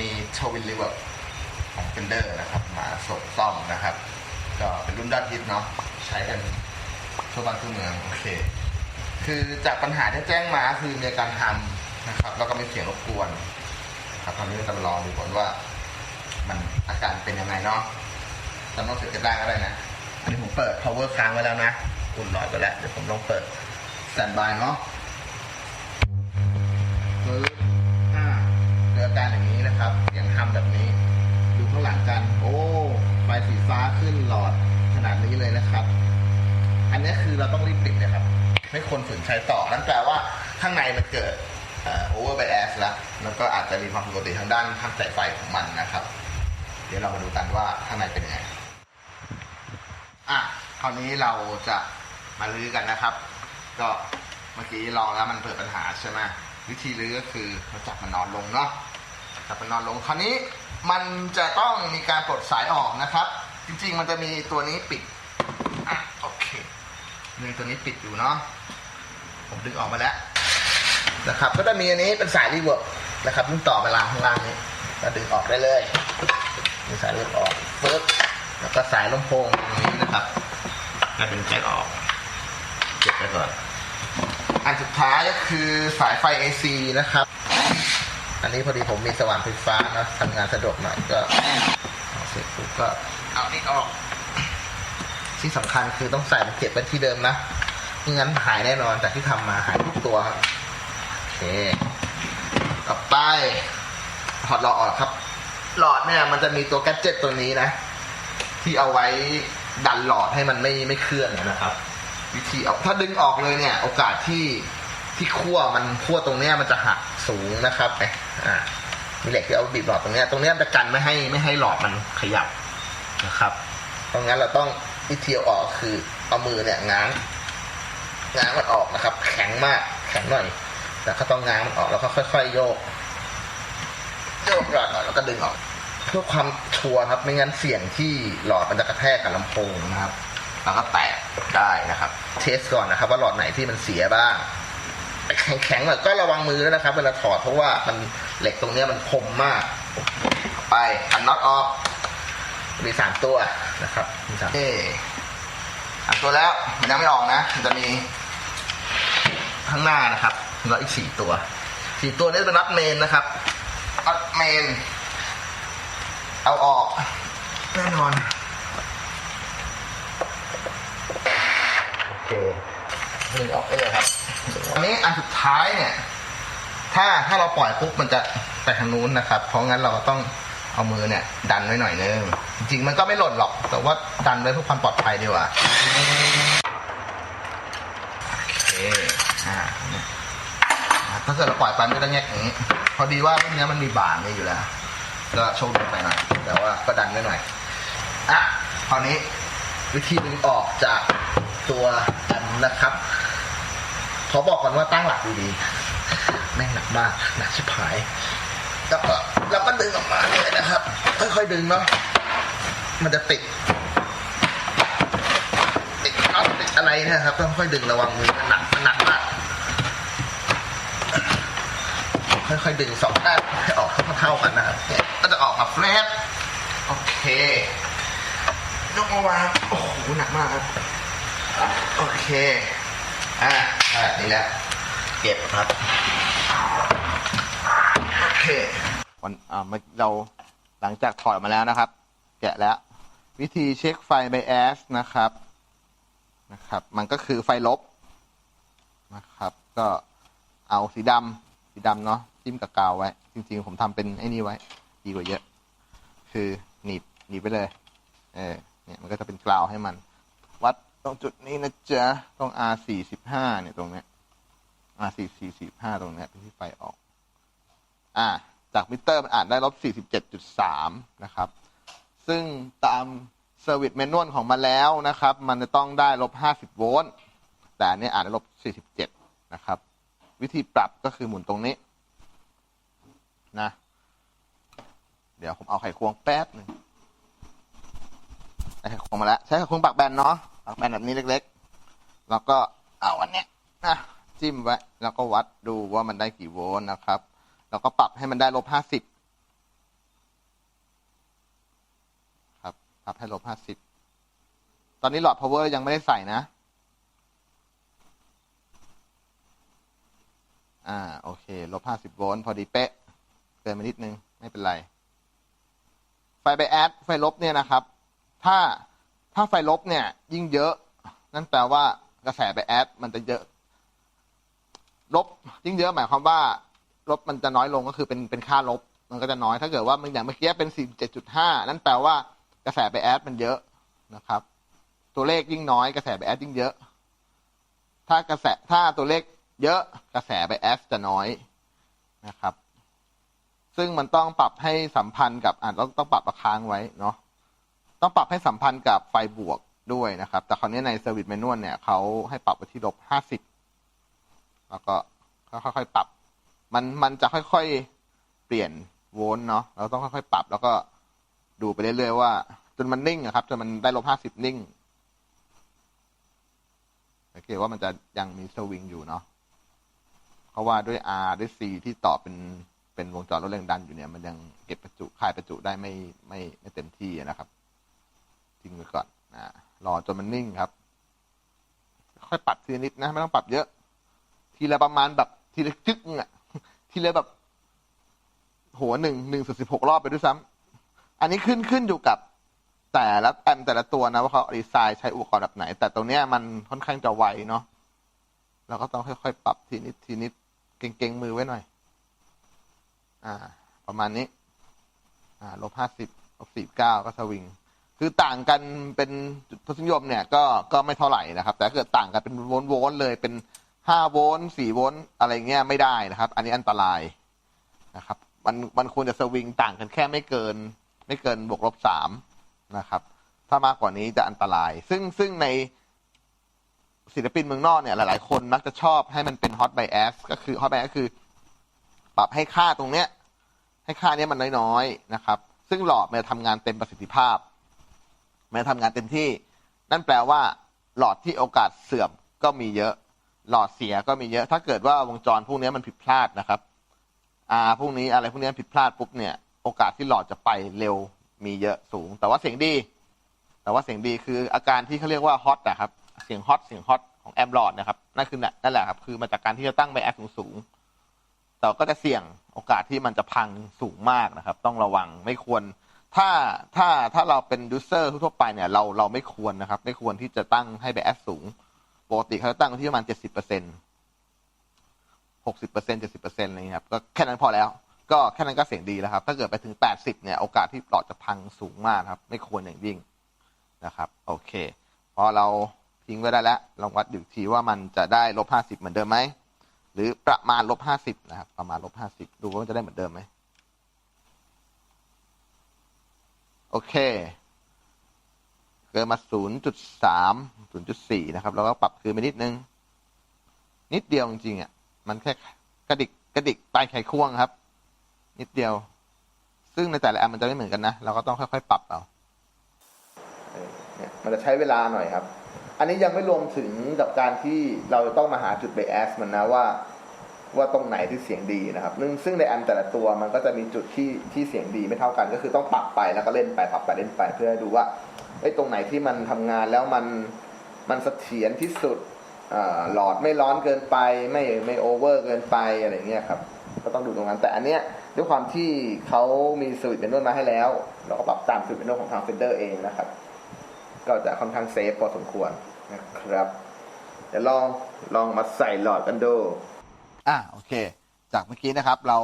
มีโชวินลิเวอร์ของเฟนเดอร์นะครับ มาส่งซ่อมนะครับ ก็เป็นรุ่นยอดฮิตเนาะใช้กันทั่วบ้านทั่วเมือง โอเค คือจากปัญหาที่แจ้งมาคือมีการทำนะครับ แล้วก็มีเสียงรบกวนครับตอนนี้จะมาลองดูก่อนว่า มันอาการเป็นยังไงเนาะจำต้องเสร็จจะได้ก็ได้นะ อันนี้ผมเปิด power ค้างไว้แล้วนะอุ่นหน่อยไปแล้ว เดี๋ยวผมลองเปิด standby เนาะปึ๊บอ่าเจออาการอย่าง นะครับเสียงทำแบบนี้ ดูข้างหลังกัน โอ้ไฟสีฟ้าขึ้นหลอดขนาดนี้เลยนะครับ อันนี้คือเราต้องรีบปิดเลยครับ ไม่ควรฝืนใช้ต่อ นั่นแปลว่าข้างในมันเกิดโอเวอร์ไบแอสแล้ว แล้วก็อาจจะมีความผิดปกติทางด้านทางสายไฟของมันนะครับ เดี๋ยวเรามาดูกันว่าข้างในเป็นยังไง อะ คราวนี้เราจะมาลื้อกันนะครับ ก็เมื่อกี้ลองแล้วมันเกิดปัญหาใช่ไหมวิธีลื้อก็คือเราจับมันนอนลงเนาะ จับมันนอนลงคราวนี้มันจะต้องมีการปลดสายออกนะครับ จริงๆ มันจะมีตัวนี้ปิดอะโอเคมีตัวนี้ปิดอยู่เนาะผมดึงออกมาแล้วนะครับ ก็จะมีอันนี้เป็นสายรีเวิร์บนะครับซึ่ต่อไปรางข้างล่างนี้ก็ดึงออกได้เลยมีสายรีเวิร์บออกปึ๊บแล้วก็สายลำโพงตรงนี้นะครับก็ดึงแจ็คออกเก็บไว้ก่อนอันสุดท้ายก็คือสายไฟ AC นะครับ อันนี้พอดีผมมีสว่านไฟฟ้านะทำงานสะดวกหน่อยก็เสร็จปุ๊บก็เอานี่ออก ที่สำคัญคือต้องใส่มันเก็บไว้ที่เดิมนะไม่งั้นหายแน่นอนจากที่ทำมาหายทุกตัวครับโอเคต่อไปถอดหลอดออกครับ หลอดเนี่ย มันจะมีตัวแกดเจ็ตตัวนี้นะ ที่เอาไว้ดันหลอดให้มันไม่ไม่เคลื่อนนะครับ วิธีเอาถ้าดึงออกเลยเนี่ย โอกาสที่ที่ขั้วมันขั้วตรงเนี้ยมันจะหักสูงนะครับเอ่ามีเหล็กที่เอาบีบหลอดตรงนี้ตรงนี้จะกันไม่ให้ไม่ให้หลอดมันขยับนะครับเพราะงั้นเราต้องวิธีอออกคือเอามือเนี่ยง้างง้างมันออกนะครับ แข็งมากแข็งหน่อยแล้วก็ต้องง้างมันออกแล้วก็ค่อยๆโยกโยกหลอดหน่อยแล้วก็ดึงออกเพื่อความชัวร์ครับไม่งั้นเสี่ยงที่หลอดมันจะกระแทกกับลำโพงนะครับ แล้วก็แตกได้นะครับ เทสก่อนนะครับ ว่าหลอดไหนที่มันเสียบ้าง แข็งๆหน่อยก็ระวังมือด้วยนะครับ เวลาถอดเพราะว่ามันเหล็กตรงเนี้ยมันคมมาก ไปอันน็อตออกมีสามตัวนะครับมีสามเอ๊สามตัวแล้วมันยังไม่ออกนะมันจะมีข้างหน้านะครับน็อตอีกสี่ตัวสี่ตัวนี้เป็นน็อตเมนนะครับน็อตเมน เอาออกแน่นอนโอเคดึงออกได้เลยครับ อันนี้อันสุดท้ายเนี่ย ถ้าถ้าเราปล่อยปุ๊บมันจะไปทางนู้นนะครับ เพราะงั้นเราก็ต้องเอามือเนี่ย ดันไว้หน่อยนึง จริงๆมันก็ไม่หล่นหรอก แต่ว่าดันไว้เพื่อความปลอดภัยดีกว่าโอเคอ่าถ้าเกิดเราปล่อยไปมันก็จะแงกอย่างนี้ พอดีว่ารุ่นนี้มันมีบานนี่อยู่แล้ว ก็โชคดีไปหน่อย แต่ว่าก็ดันไว้หน่อย อะคราวนี้วิธีดึงออกจากตัวแอมนะครับ ขอบอกก่อนว่าตั้งหลักดีๆแม่งหนักมากหนักชิบหายแล้วก็แล้วก็ดึงออกมาเลยนะครับ ค่อยๆดึงเนาะมันจะติดติดน็อตติดอะไรนะครับ ต้องค่อยดึงระวังมือมันหนักมันหนักมากค่อยๆดึงสองด้านให้ออกเท่ากันนะครับก็จะออกมาแฟลปโอเคยกมาวางโอ้โหหนักมากครับ โอเค อะ แบบนี้แหล้วเก็บครับโอเควันอ่าเราหลังจากถอดมาแล้วนะครับ แกะแล้ว วิธีเช็คไฟไบแอสนะครับนะครับ มันก็คือไฟลบนะครับ ก็เอาสีดำสีดำเนาะจิ้มกับกาวไว้ จริง ๆ ผมทำเป็นไอ้นี่ไว้ ดีกว่าเยอะ คือหนีบหนีบไปเลย เออเนี่ยมันก็จะเป็นกาวให้มัน ตรงจุดนี้นะจ๊ะ ตรง R สี่สิบห้าเนี่ยตรงเนี้ย R สี่สี่สิบห้าตรงเนี้ยที่ไฟออก อ่า จากมิเตอร์มันอ่านได้ลบสี่สิบเจ็ดจุดสามนะครับ ซึ่งตามเซอร์วิสเมนวลของมันแล้วนะครับ มันจะต้องได้ลบห้าสิบโวลต์ แต่อันนี้อ่านได้ลบสี่สิบเจ็ดนะครับ วิธีปรับก็คือหมุนตรงนี้ นะ เดี๋ยวผมเอาไขควงแป๊บหนึ่งไขควงมาแล้ว ใช้ไขควงปักแบนเนาะ แบนแบบนี้เล็กๆ แล้วก็เอาอันเนี้ยนะจิ้มไว้ แล้วก็วัดดูว่ามันได้กี่โวลต์นะครับ แล้วก็ปรับให้มันได้ลบห้าสิบครับ ปรับให้ลบห้าสิบ ตอนนี้หลอด power ยังไม่ได้ใส่นะ อ่า โอเค ลบห้าสิบโวลต์พอดีเป๊ะ เกินมานิดนึง ไม่เป็นไร ไฟไปแอด ไฟลบเนี่ยนะครับ ถ้า ถ้าไฟลบเนี่ย ยิ่งเยอะ นั่นแปลว่ากระแสไบแอดมันจะเยอะ ลบ ยิ่งเยอะหมายความว่า ลบมันจะน้อยลงก็คือเป็นเป็นค่าลบ มันก็จะน้อยถ้าเกิดว่ามันอย่างเมื่อกี้เป็นสี่เจ็ดจุดห้านั่นแปลว่ากระแสไบแอดมันเยอะนะครับ ตัวเลขยิ่งน้อยกระแสไบแอดยิ่งเยอะ ถ้ากระแสถ้าตัวเลขเยอะกระแสไบแอสจะน้อยนะครับ ซึ่งมันต้องปรับให้สัมพันธ์กับอ่านต้องต้องปรับราคางไว้เนาะ ต้องปรับให้สัมพันธ์กับไฟบวกด้วยนะครับ แต่คราวนี้ในเซอร์วิสเมนวลเนี่ยเขาให้ปรับไปที่ลบห้าสิบแล้วก็ค่อยๆปรับ มันมันจะค่อยๆเปลี่ยนโวลต์เนาะเราต้องค่อยๆปรับ แล้วก็ดูไปเรื่อยๆว่า จนมันนิ่งอะครับ จนมันได้ลบห้าสิบนิ่งสังเกตว่ามันจะยังมีสวิงอยู่เนาะเพราะว่าด้วย R ด้วย C ที่ต่อเป็นเป็นวงจรรถแรงดันอยู่เนี่ย มันยังเก็บประจุคายประจุได้ไม่ไม่ไม่เต็มที่นะครับ ทิ้งไว้ก่อนนะรอจนมันนิ่งครับ ค่อยปรับทีนิดนะ ไม่ต้องปรับเยอะ ทีละประมาณแบบทีละจึ๊กอะ ทีละแบบ หัวหนึ่งหนึ่งสิบหกรอบไปด้วยซ้ำอันนี้ขึ้นขึ้นอยู่กับแต่ละแอมแต่ละตัวนะว่าเขาดีไซน์ใช้อุปกรณ์แบบไหน แต่ตรงเนี้ยมันค่อนข้างจะไวเนาะเราก็ต้องค่อยๆปรับทีนิดทีนิดเก่งๆมือไว้หน่อย อ่า ประมาณนี้ อ่าลบห้าสิบลบสี่เก้าก็สวิง คือต่างกันเป็นจุดทศนิยมเนี่ยก็ก็ไม่เท่าไหร่นะครับ แต่ถ้าเกิดต่างกันเป็นโวลต์โวลต์เลยเป็นห้าโวลต์สี่โวลต์อะไรเงี้ยไม่ได้นะครับ อันนี้อันตรายนะครับ มันมันควรจะสวิงต่างกันแค่ไม่เกิน ไม่เกินบวกลบสามนะครับ ถ้ามากกว่านี้จะอันตราย ซึ่งซึ่งในศิลปินเมืองนอกเนี่ยหลาย ๆ คนมักจะชอบให้มันเป็นฮอตไบแอสก็คือฮอตไบแอสคือ ปรับให้ค่าตรงเนี้ย ให้ค่าเนี้ยมันน้อย ๆ นะครับ ซึ่งหลอดมันจะทำงานเต็มประสิทธิภาพ มันจะทำงานเต็มที่ นั่นแปลว่าหลอดที่โอกาสเสื่อมก็มีเยอะ หลอดเสียก็มีเยอะ ถ้าเกิดว่าวงจรพวกนี้มันผิดพลาดนะครับอ่าพวกนี้อะไรพวกนี้ผิดพลาดปุ๊บเนี่ยโอกาสที่หลอดจะไปเร็วมีเยอะสูง แต่ว่าเสียงดี แต่ว่าเสียงดีคืออาการที่เขาเรียกว่าฮอตนะครับเสียงฮอตเสียงฮอตของแอมหลอดนะครับนั่นคือนั่นแหละครับคือมาจากการที่จะตั้งไบแอสสูงๆแต่ก็จะเสี่ยงโอกาสที่มันจะพังสูงมากนะครับ ต้องระวังไม่ควร ถ้าถ้าถ้าเราเป็นยูเซอร์ทั่วไปเนี่ยเราเราไม่ควรนะครับ ไม่ควรที่จะตั้งให้ไบแอสสูงปกติเขาจะตั้งที่ประมาณเจ็ดสิบเปอร์เซ็นหกสิบเปอร์เซ็นเจ็ดสิบเปอร์เซ็นต์อะไรเงี้ยครับก็แค่นั้นพอแล้ว ก็แค่นั้นก็เสียงดีแล้วครับ ถ้าเกิดไปถึงแปดสิบเนี่ยโอกาสที่หลอดจะพังสูงมากครับ ไม่ควรอย่างยิ่งนะครับ โอเค พอเราทิ้งไว้ได้แล้วลองวัดดูทีว่ามันจะได้ลบห้าสิบเหมือนเดิมไหมหรือประมาณลบห้าสิบนะครับ ประมาณลบห้าสิบดูว่ามันจะได้เหมือนเดิมไหม โอเค เกินมาศูนย์จุดสามศูนะครับ แล้วก็ปรับคืนไปนิดนึง นิดเดียวจริงๆอะ มันแค่กระดิกกระดิกปลายไขควงครับ นิดเดียว ซึ่งในแต่ละแอปมันจะไม่เหมือนกันนะ เราก็ต้องค่อยๆ ปรับเอาเนี่ยมันจะใช้เวลาหน่อยครับ อันนี้ยังไม่รวมถึงกับการที่เราจะต้องมาหาจุดเบสมันนะว่า ว่าตรงไหนที่เสียงดีนะครับซึ่งซึ่งในแอมแต่ละตัวมันก็จะมีจุดที่ที่เสียงดีไม่เท่ากัน ก็คือต้องปรับไปแล้วก็เล่นไปปรับไปเล่นไป เพื่อดูว่าไอ้ตรงไหนที่มันทำงานแล้วมันมันเสถียรที่สุดหลอดไม่ร้อนเกินไป ไม่ไม่โอเวอร์เกินไปอะไรเงี้ยครับก็ต้องดูตรงนั้น แต่อันเนี้ยด้วยความที่เขามีสวิตช์เป็นนวดมาให้แล้ว เราก็ปรับตามสวิตช์เป็นนวดของทางเฟนเดอร์เองนะครับ ก็จะค่อนข้างเซฟพอสมควรนะครับเดี๋ยวลองลองมาใส่หลอดกันดู อะโอเค จากเมื่อกี้นะครับ เรา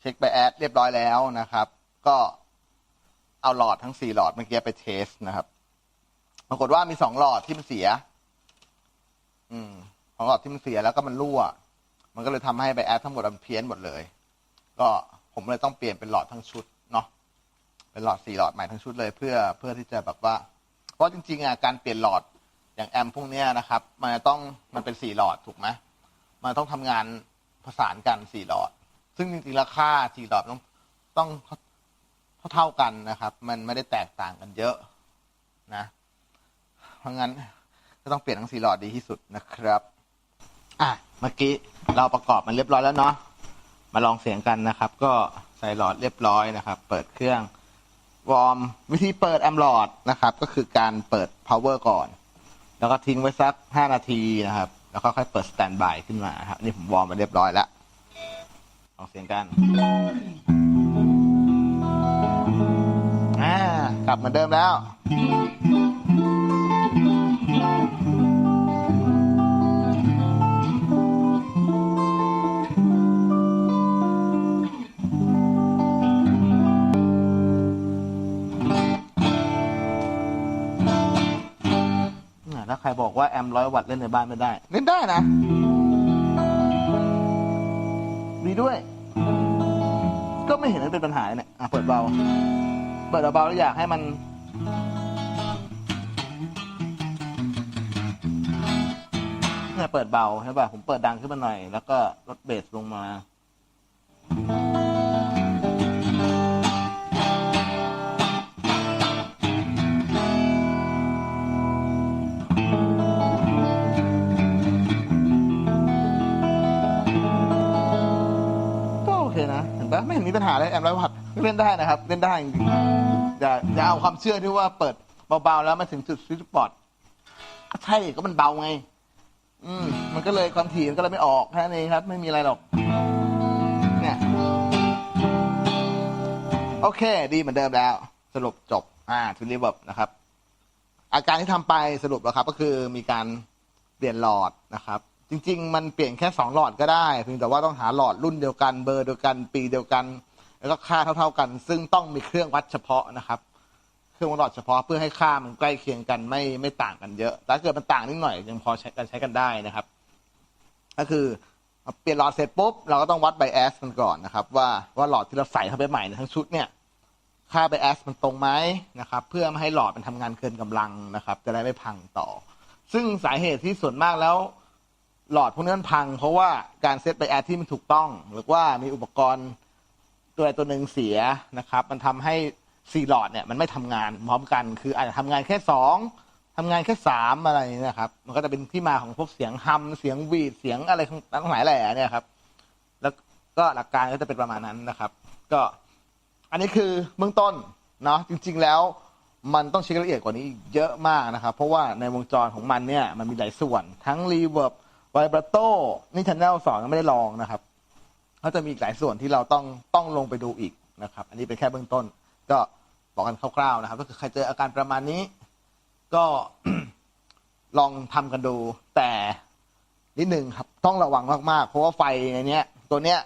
เช็คไปแอดเรียบร้อยแล้วนะครับ ก็เอาหลอดทั้งสี่หลอดเมื่อกี้ไปเทสนะครับ ปรากฏว่ามีสองหลอดที่มันเสีย อืมสองหลอดที่มันเสียแล้วก็มันรั่ว มันก็เลยทำให้ไบแอดทั้งหมดมันเพี้ยนหมดเลย ก็ผมเลยต้องเปลี่ยนเป็นหลอดทั้งชุดเนาะเป็นหลอดสี่หลอดใหม่ทั้งชุดเลยเพื่อเพื่อที่จะแบบว่า เพราะจริงๆอะการเปลี่ยนหลอดอย่างแอมพวกเนี้ยนะครับ มันต้องมันเป็นสี่หลอดถูกไหม มันต้องทำงานประสานกันสี่หลอด ซึ่งจริงๆราคาสี่หลอดต้องต้องเท่ากันนะครับ มันไม่ได้แตกต่างกันเยอะนะ เพราะงั้นก็ต้องเปลี่ยนทั้งสี่หลอดดีที่สุดนะครับ อะเมื่อกี้เราประกอบมันเรียบร้อยแล้วเนาะ มาลองเสียงกันนะครับ ก็ใส่หลอดเรียบร้อยนะครับ เปิดเครื่องวอร์มวิธีเปิดแอมหลอดนะครับ ก็คือการเปิด power ก่อน แล้วก็ทิ้งไว้สักห้านาทีนะครับ แล้วก็ค่อยเปิดสแตนบายขึ้นมาครับ นี่ผมวอร์มมาเรียบร้อยแล้วออกเสียงกันอ่ากลับมาเดิมแล้ว ใครบอกว่าแอมร้อยวัตต์เล่นในบ้านไม่ได้ เล่นได้นะ ดีด้วย ก็ไม่เห็นมันเป็นปัญหาเนี่ยอะเปิดเบา เปิดเบาๆแล้วอยากให้มันเนี่ยเปิดเบาใช่ป่ะผมเปิดดังขึ้นมาหน่อย แล้วก็ลดเบสลงมา เคนะเห็นปะไม่เห็นมีปัญหาเลยแอมร้อยวัตต์เล่นได้นะครับ เล่นได้จริงๆอย่าอย่าเอาความเชื่อที่ว่าเปิดเบาๆแล้วมาถึงจุดสวิตช์สปอตใช่ก็มันเบาไง อืม มันก็เลยความถี่มันก็เลยไม่ออกแค่นี้ครับ ไม่มีอะไรหรอก เนี่ย โอเค ดีเหมือนเดิมแล้ว สรุปจบ อ่าทูรีเวิร์บนะครับ อาการที่ทำไปสรุปแล้วครับ ก็คือมีการเปลี่ยนหลอดนะครับ จริง ๆ มันเปลี่ยนแค่สองหลอดก็ได้เพียงแต่ว่าต้องหาหลอดรุ่นเดียวกันเบอร์เดียวกันปีเดียวกัน แล้วก็ค่าเท่า ๆกัน ซึ่งต้องมีเครื่องวัดเฉพาะนะครับ เครื่องวัดหลอดเฉพาะเพื่อให้ค่ามันใกล้เคียงกันไม่ไม่ต่างกันเยอะแต่ถ้าเกิดมันต่างนิดหน่อยยังพอใช้กันใช้กันได้นะครับ ก็คือเปลี่ยนหลอดเสร็จปุ๊บเราก็ต้องวัดไบแอสกันก่อนนะครับ ว่าว่าหลอดที่เราใส่เข้าไปใหม่ในทั้งชุดเนี่ยค่าไบแอสมันตรงไหมนะครับ เพื่อไม่ให้หลอดมันทำงานเกินกำลังนะครับ จะได้ไม่พังต่อ ซึ่งสาเหตุที่ส่วนมากแล้ว หลอดพวกนี้มันพัง เพราะว่าการเซตไบแอสที่มันถูกต้อง หรือว่ามีอุปกรณ์ตัวใดตัวหนึ่งเสียนะครับ มันทำให้สี่หลอดเนี่ยมันไม่ทำงานพร้อมกัน คืออาจจะทำงานแค่สองทำงานแค่สามอะไรอย่นะครับ มันก็จะเป็นที่มาของพวกเสียงฮัมเสียงวีดเสียงอะไรทั้งหลายแหล่เนี่ยครับ แล้วก็หลักการก็จะเป็นประมาณนั้นนะครับ ก็อันนี้คือเบื้องต้นเนาะจริง ๆแล้วมันต้องเช็คละเอียดกว่านี้เยอะมากนะครับ เพราะว่าในวงจรของมันเนี่ยมันมีหลายส่วนทั้งรีเวิร์บ ไวบราโตนี่ชันแนลสองไม่ได้ลองนะครับเขาจะมีอีกหลายส่วนที่เราต้องต้องลงไปดูอีกนะครับ อันนี้เป็นแค่เบื้องต้น ก็บอกกันคร่าวๆนะครับ ก็คือใครเจออาการประมาณนี้ ก็ลองทำกันดู แต่นิดนึงครับ ต้องระวังมากๆ เพราะว่าไฟในเนี้ย ตัวเนี้ย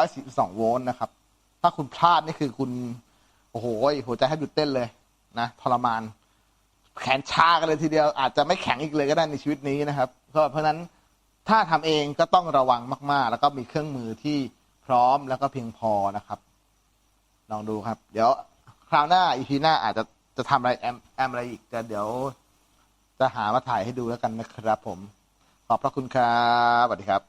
442 โวลต์นะครับ ถ้าคุณพลาดนี่คือคุณโอ้โหหัวใจแทบหยุดเต้นเลยนะทรมาน แขนชากันเลยทีเดียวอาจจะไม่แข็งอีกเลยก็ได้ในชีวิตนี้นะครับ ก็เพราะฉะนั้น ถ้าทำเองก็ต้องระวังมาก ๆ แล้วก็มีเครื่องมือที่พร้อมแล้วก็เพียงพอนะครับ ลองดูครับ เดี๋ยวคราวหน้าอีพีหน้าอาจจะจะทำอะไรแอมแอมอะไรอีกแต่เดี๋ยว จะหามาถ่ายให้ดูแล้วกันนะครับผม ขอบพระคุณครับสวัสดีครับ